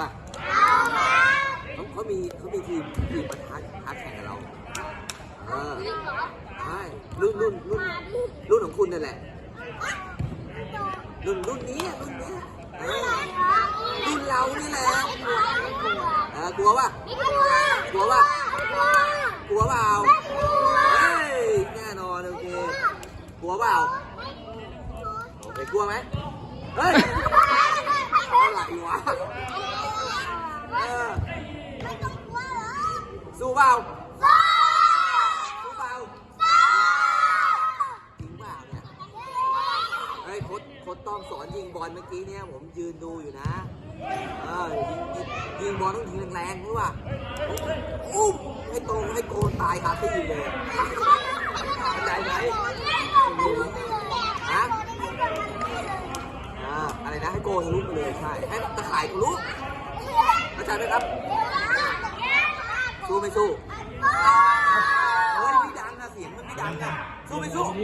ป่ะเขาเขามีเขามีทีมทีมมาท้าท้าแข่งกับเราเออใช่รุ่นรุ่นรุ่นรุ่นของคุณนั่นแหละ รุ่นรุ่นนี้รุ่นนี้เออรุ่นเรานี่แหละเออกลัวป่ะกลัวป่ะกลัวเปล่าเฮ้ยแน่นอนโอเคกลัวเปล่าโอเคกลัวไหมเฮ้ย อะไรวะ เออ สู้เปล่าสู้เปล่าจริงเปล่าเนี่ยเฮ้ยโค้ดโค้ดต้อมสอนยิงบอลเมื่อกี้เนี่ยผมยืนดูอยู่นะ เออยิงยิงยิงบอลต้องยิงแรงๆรู้ป่ะอุ้มให้ตรงให้โกนตายคาที่เลยเข้าใจไหมฮะอ่าอะไรนะให้โกนทะลุไปเลยใช่ให้ตะข่ายทะลุเข้าใจไหมครับ สู้ไม่สู้เฮ้ยไม่ดังอะเสียงมันไม่ดังอะสู้ไม่สู้สู้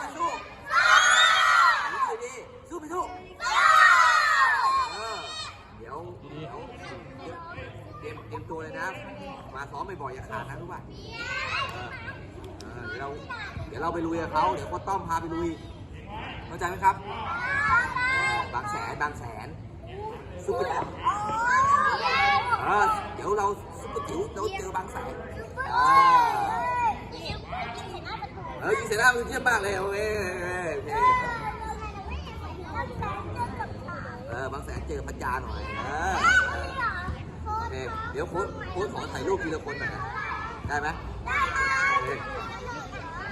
ไม่สู้ดิสู้ไม่สู้เออเดี๋ยวเดี๋ยวเตรียมเตรียมตัวเลยนะ มาซ้อมบ่อยๆอย่าขาดนะรู้ป่ะเดี๋ยวเราเดี๋ยวเราไปลุยกับเขาเดี๋ยวโค้ชต้อมพาไปลุยเข้าใจไหมครับ บางแสนบางแสนซุปเปอร์แลนด์ เออเดี๋ยวเราซุปเปอ ร์จิ๋วเราเจอบางแสนอ่าเออยิงเสร็จแล้วเยี่ยมมากเลยโอเคโอเคเออบางแสนเจอพัทยาหน่อยเออโอเคเดี๋ยวโค้ดโค้ดขอถ่ายรูปทีละคนหน่อยได้ไหมได้ค